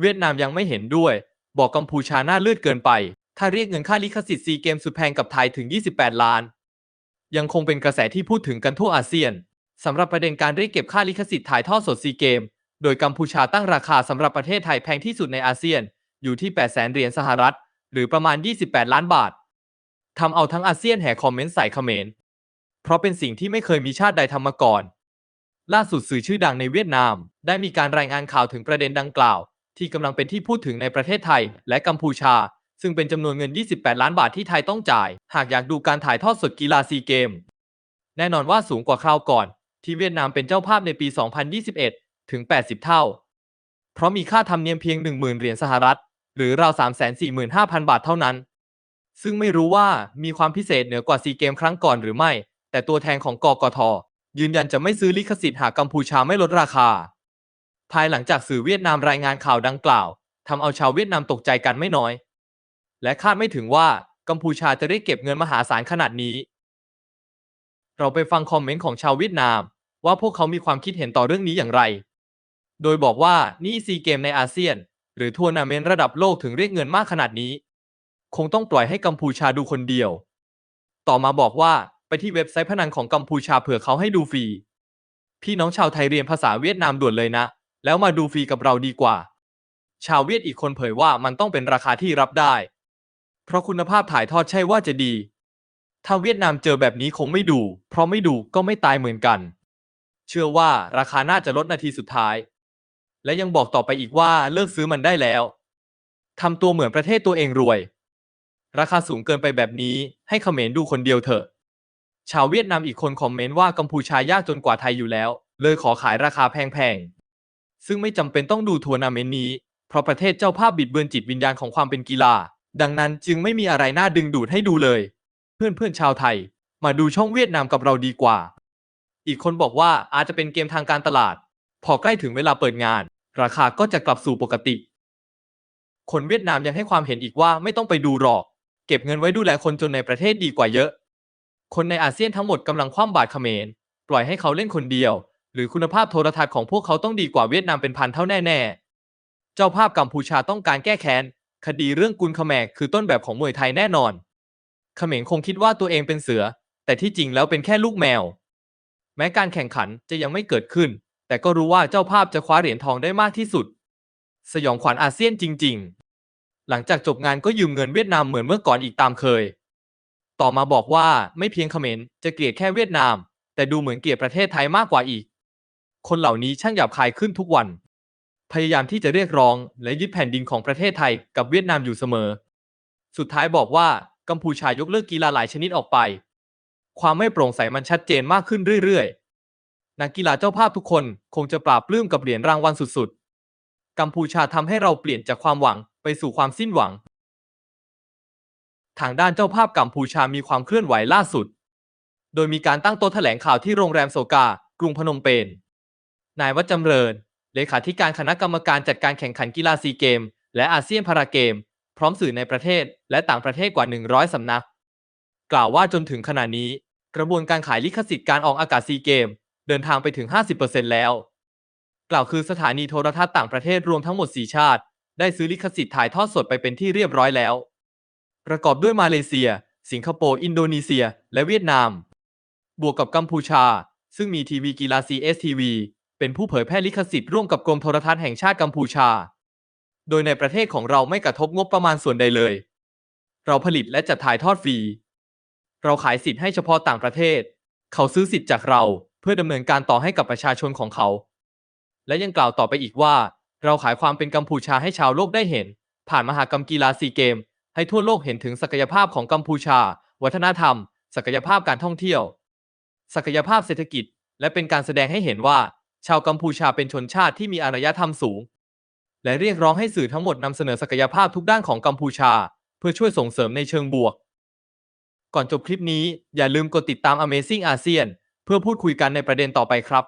เวียดนามยังไม่เห็นด้วย บอกกัมพูชาหน้าเลือดเกินไป ถ้าเรียกเงินค่าลิขสิทธิ์ซีเกมสุดแพงกับไทยถึง 28 ล้าน ยังคงเป็นกระแสที่พูดถึงกันทั่วอาเซียนสำหรับประเด็นการเรียกเก็บค่าลิขสิทธิ์ถ่ายทอดสดซีเกม โดยกัมพูชาตั้งราคาสำหรับประเทศไทยแพงที่สุดในอาเซียน อยู่ที่ 8 0 0แสนเหรียญสหรัฐ หรือประมาณ 28 ล้านบาททำเอาทั้งอาเซียนแห่คอมเมนต์ใส่เขมร เพราะเป็นสิ่งที่ไม่เคยมีชาติใดทำมาก่อน ล่าสุดสื่อชื่อดังในเวียดนาม ได้มีการรายงานข่าวถึงประเด็นดังกล่าว ที่กำลังเป็นที่พูดถึงในประเทศไทยและกัมพูชา ซึ่งเป็นจำนวนเงิน 28 ล้านบาทที่ไทยต้องจ่าย หากอยากดูการถ่ายทอดสดกีฬาซีเกม แน่นอนว่าสูงกว่าคราวก่อน ที่เวียดนามเป็นเจ้าภาพในปี 2021 ถึง 80 เท่า เพราะมีค่าธรรมเนียมเพียง 10,000 เหรียญสหรัฐ หรือราว 345,000 บาทเท่านั้น ซึ่งไม่รู้ว่ามีความพิเศษเหนือกว่าซีเกมครั้งก่อนหรือไม่ แต่ตัวแทนของกกทยืนยันจะไม่ซื้อลิขสิทธิ์หากกัมพูชาไม่ลดราคา ภายหลังจากสื่อเวียดนามรายงานข่าวดังกล่าวทำเอาชาวเวียดนามตกใจกันไม่น้อย และคาดไม่ถึงว่ากัมพูชาจะได้เก็บเงินมหาศาลขนาดนี้ เราไปฟังคอมเมนต์ของชาวเวียดนาม ว่าพวกเขามีความคิดเห็นต่อเรื่องนี้อย่างไร โดยบอกว่านี่ซีเกมในอาเซียน หรือทัวร์นาเมนต์ระดับโลกถึงเรียกเงินมากขนาดนี้ คงต้องปล่อยให้กัมพูชาดูคนเดียว ต่อมาบอกว่าไปที่เว็บไซต์พนันของกัมพูชาเผื่อเขาให้ดูฟรีพี่น้องชาวไทยเรียนภาษาเวียดนามด่วนเลยนะ แล้วมาดูฟรีกับเราดีกว่า ชาวเวียดอีกคนเผยว่ามันต้องเป็นราคาที่รับได้ เพราะคุณภาพถ่ายทอดใช่ว่าจะดี ถ้าเวียดนามเจอแบบนี้คงไม่ดู เพราะไม่ดูก็ไม่ตายเหมือนกัน เชื่อว่าราคาน่าจะลดนาทีสุดท้าย และยังบอกต่อไปอีกว่าเลิกซื้อมันได้แล้วทำตัวเหมือนประเทศตัวเองรวย ราคาสูงเกินไปแบบนี้ให้เขมรดูคนเดียวเถอะ ชาวเวียดนามอีกคนคอมเมนต์ว่ากัมพูชายากจนกว่าไทยอยู่แล้ว เลยขอขายราคาแพงๆ ซึ่งไม่จำเป็นต้องดูทัวร์นาเมนต์นี้ เพราะประเทศเจ้าภาพบิดเบือนจิตวิญญาณของความเป็นกีฬา ดังนั้นจึงไม่มีอะไรน่าดึงดูดให้ดูเลย เพื่อนๆชาวไทย มาดูช่องเวียดนามกับเราดีกว่า อีกคนบอกว่าอาจจะเป็นเกมทางการตลาด พอใกล้ถึงเวลาเปิดงาน ราคาก็จะกลับสู่ปกติ คนเวียดนามยังให้ความเห็นอีกว่าไม่ต้องไปดูหรอก เก็บเงินไว้ดูแลคนจนในประเทศดีกว่าเยอะ คนในอาเซียนทั้งหมดกำลังคว่ำบาตรเขมรปล่อยให้เขาเล่นคนเดียว หรือคุณภาพโทรทัศน์ของพวกเขาต้องดีกว่าเวียดนามเป็นพันเท่าแน่ๆ เจ้าภาพกัมพูชาต้องการแก้แค้น คดีเรื่องกุลเขมรคือต้นแบบของมวยไทยแน่นอน เขมรคงคิดว่าตัวเองเป็นเสือ แต่ที่จริงแล้วเป็นแค่ลูกแมว แม้การแข่งขันจะยังไม่เกิดขึ้น แต่ก็รู้ว่าเจ้าภาพจะคว้าเหรียญทองได้มากที่สุด สยองขวัญอาเซียนจริง ๆ หลังจากจบงานก็ยืมเงินเวียดนามเหมือนเมื่อก่อนอีกตามเคย ต่อมาบอกว่าไม่เพียงเขมรจะเกลียดแค่เวียดนาม แต่ดูเหมือนเกลียดประเทศไทยมากกว่าอีก คนเหล่านี้ช่างหยาบคายขึ้นทุกวัน พยายามที่จะเรียกร้องและยึดแผ่นดินของประเทศไทยกับเวียดนามอยู่เสมอ สุดท้ายบอกว่ากัมพูชายกเลิกกีฬาหลายชนิดออกไป ความไม่โปร่งใสมันชัดเจนมากขึ้นเรื่อยๆ นักกีฬาเจ้าภาพทุกคนคงจะปราบปลื้มกับเหรียญรางวัลสุดๆ กัมพูชาทำให้เราเปลี่ยนจากความหวังไปสู่ความสิ้นหวัง ทางด้านเจ้าภาพกัมพูชามีความเคลื่อนไหวล่าสุด โดยมีการตั้งโต๊ะแถลงข่าวที่โรงแรมโซกา กรุงพนมเปญ นายวัจจำเริญ เลขาธิการคณะกรรมการจัดการแข่งขันกีฬาซีเกม และอาเซียนพาราเกม พร้อมสื่อในประเทศและต่างประเทศกว่า 100 สำนัก กล่าวว่าจนถึงขณะนี้ กระบวนการขายลิขสิทธิ์การออกอากาศซีเกม เดินทางไปถึง 50%แล้ว กล่าวคือสถานีโทรทัศน์ต่างประเทศรวมทั้งหมด 4 ชาติ ได้ซื้อลิขสิทธิ์ถ่ายทอดสดไปเป็นที่เรียบร้อยแล้ว ประกอบด้วยมาเลเซีย สิงคโปร์ อินโดนีเซีย และเวียดนาม บวกกับกัมพูชา ซึ่งมีทีวีกีฬา CSTV เป็นผู้เผยแพร่ลิขสิทธิ์ร่วมกับกรมโทรทัศน์แห่งชาติกัมพูชา โดยในประเทศของเราไม่กระทบงบประมาณส่วนใดเลย เราผลิตและจัดถ่ายทอดฟรี เราขายสิทธิ์ให้เฉพาะต่างประเทศ เขาซื้อสิทธิ์จากเราเพื่อดำเนินการต่อให้กับประชาชนของเขา และยังกล่าวต่อไปอีกว่า เราขายความเป็นกัมพูชาให้ชาวโลกได้เห็น ผ่านมหากรรมกีฬาซีเกม ให้ทั่วโลกเห็นถึงศักยภาพของกัมพูชา วัฒนธรรม ศักยภาพการท่องเที่ยว ศักยภาพเศรษฐกิจ และเป็นการแสดงให้เห็นว่า ชาวกัมพูชาเป็นชนชาติที่มีอารยธรรมสูง และเรียกร้องให้สื่อทั้งหมดนำเสนอศักยภาพทุกด้านของกัมพูชา เพื่อช่วยส่งเสริมในเชิงบวก ก่อนจบคลิปนี้อย่าลืมกดติดตาม Amazing ASEAN เพื่อพูดคุยกันในประเด็นต่อไปครับ